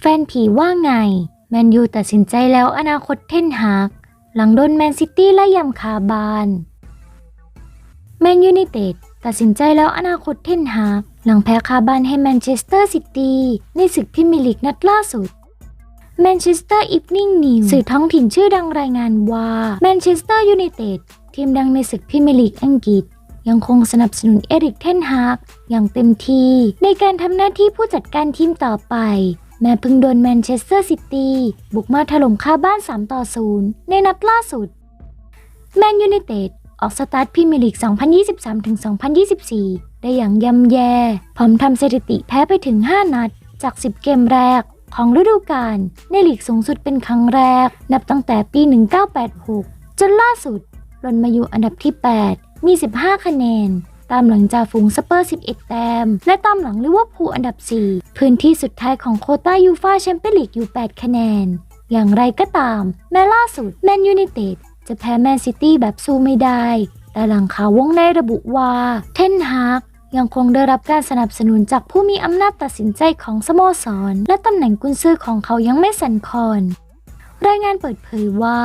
แฟนผีว่าไง แมนยูตัดสินใจแล้วอนาคตเทนฮากหลังโดนแมนซิตี้ไล่ยำคาบาน แมนยูไนเต็ดตัดสินใจแล้วอนาคตเทนฮากหลังแพ้คาบานให้แมนเชสเตอร์ซิตี้ในศึกพรีเมียร์ลีกนัดล่าสุดแมนเชสเตอร์อีฟนิ่งนิวสื่อท้องถิ่นชื่อดังรายงานว่าแมนเชสเตอร์ยูไนเต็ดทีมดังในศึกพรีเมียร์ลีกอังกฤษ ยังคงสนับสนุนเอริกเทนฮากอย่างเต็มที่ ในการทำหน้าที่ผู้จัดการทีมต่อไป แม้เพิ่งโดนแมนเชสเตอร์ซิตี้บุกมาถล่มค่าบ้าน 3 ต่อ 0 ในนัดล่าสุด แมนยูไนเต็ดออกสตาร์ทพรีเมียร์ลีก 2023-2024 ได้อย่างย่ำแย่ พร้อมทำสถิติแพ้ไปถึง 5 นัด จาก 10 เกมแรกของฤดูกาลในลีกสูงสุดเป็นครั้งแรก นับตั้งแต่ปี 1986 จนล่าสุดหล่นมาอยู่อันดับที่ 8 มี 15 คะแนน ตามหลังจากฝูงสเปอร์ 11 แต้ม และตามหลังลิเวอร์พูลอันดับ 4 พื้นที่สุดท้ายของโคต้ายูฟาแชมเปี้ยนลีกอยู่ 8 คะแนน อย่างไรก็ตาม แม้ล่าสุดแมนยูไนเต็ดจะแพ้แมนซิตี้แบบสู้ไม่ได้ แต่หลังข่าววงในระบุว่าเทนฮากยังคงได้รับการสนับสนุนจากผู้มีอำนาจตัดสินใจของสโมสร และตำแหน่งกุนซือของเขายังไม่สั่นคลอน รายงานเปิดเผยว่า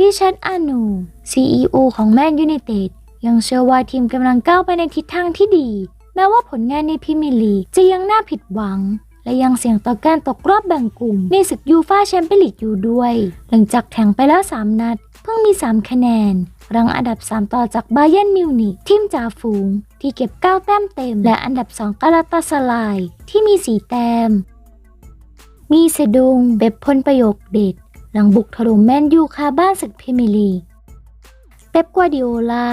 ริชาร์ดอานู CEO ของแมนยูไนเต็ด ยังเชื่อว่าทีมกำลังก้าวไปในทิศทางที่ดี แม้ว่าผลงานในพรีเมียร์ลีกจะยังน่าผิดหวัง และยังเสี่ยงต่อการตกรอบแบ่งกลุ่มในศึกยูฟาแชมเปี้ยนลีกอยู่ด้วย หลังจากแข่งไปแล้ว 3 นัด เพิ่งมี 3 คะแนน รังอันดับ 3 ต่อจากบาเยร์นมิวนิกทีมจ่าฝูง ที่เก็บ 9 แต้มเต็ม และอันดับ 2กาลาตาสลายที่มี 4 แต้ม มีเซดุงเบบพลประโยคเด็ด หลังบุกถล่มแมนยูคาบ้านศึกพรีเมียร์ลีกเป๊ปกัวดิโอลา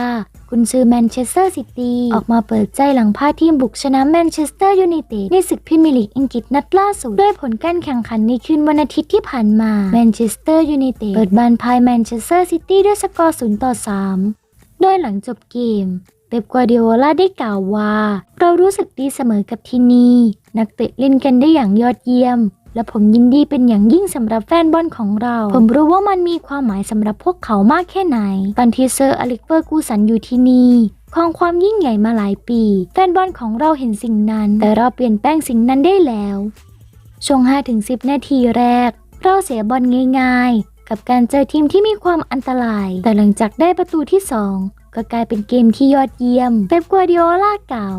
กุนซือแมนเชสเตอร์ซิตี้ออกมาเปิดใจหลังพาทีมบุกชนะแมนเชสเตอร์ยูไนเต็ดในศึกพรีเมียร์ลีกอังกฤษนัดล่าสุด ด้วยผลการแข่งขันในคืนวันอาทิตย์ที่ผ่านมาแมนเชสเตอร์ยูไนเต็ดเปิดบ้านพายแมนเชสเตอร์ซิตี้ด้วยสกอร์0ต่อ3โดยหลังจบเกมเป๊ปกัวดิโอลาได้กล่าวว่า เรารู้สึกดีเสมอกับที่นี่ นักเตะเล่นกันได้อย่างยอดเยี่ยม และผมยินดีเป็นอย่างยิ่งสำหรับแฟนบอลของเรา ผมรู้ว่ามันมีความหมายสำหรับพวกเขามากแค่ไหน ตอนที่เซอร์อเล็กเฟอร์กูสันอยู่ที่นี่ครองความยิ่งใหญ่มาหลายปี แฟนบอลของเราเห็นสิ่งนั้น แต่เราเปลี่ยนแปลงสิ่งนั้นได้แล้ว ช่วง 5-10 นาทีแรก เราเสียบอลง่าย ๆ กับการเจอทีมที่มีความอันตราย แต่หลังจากได้ประตูที่ 2 ก็กลายเป็นเกมที่ยอดเยี่ยมเป๊ปกัวดิโอลาเก่า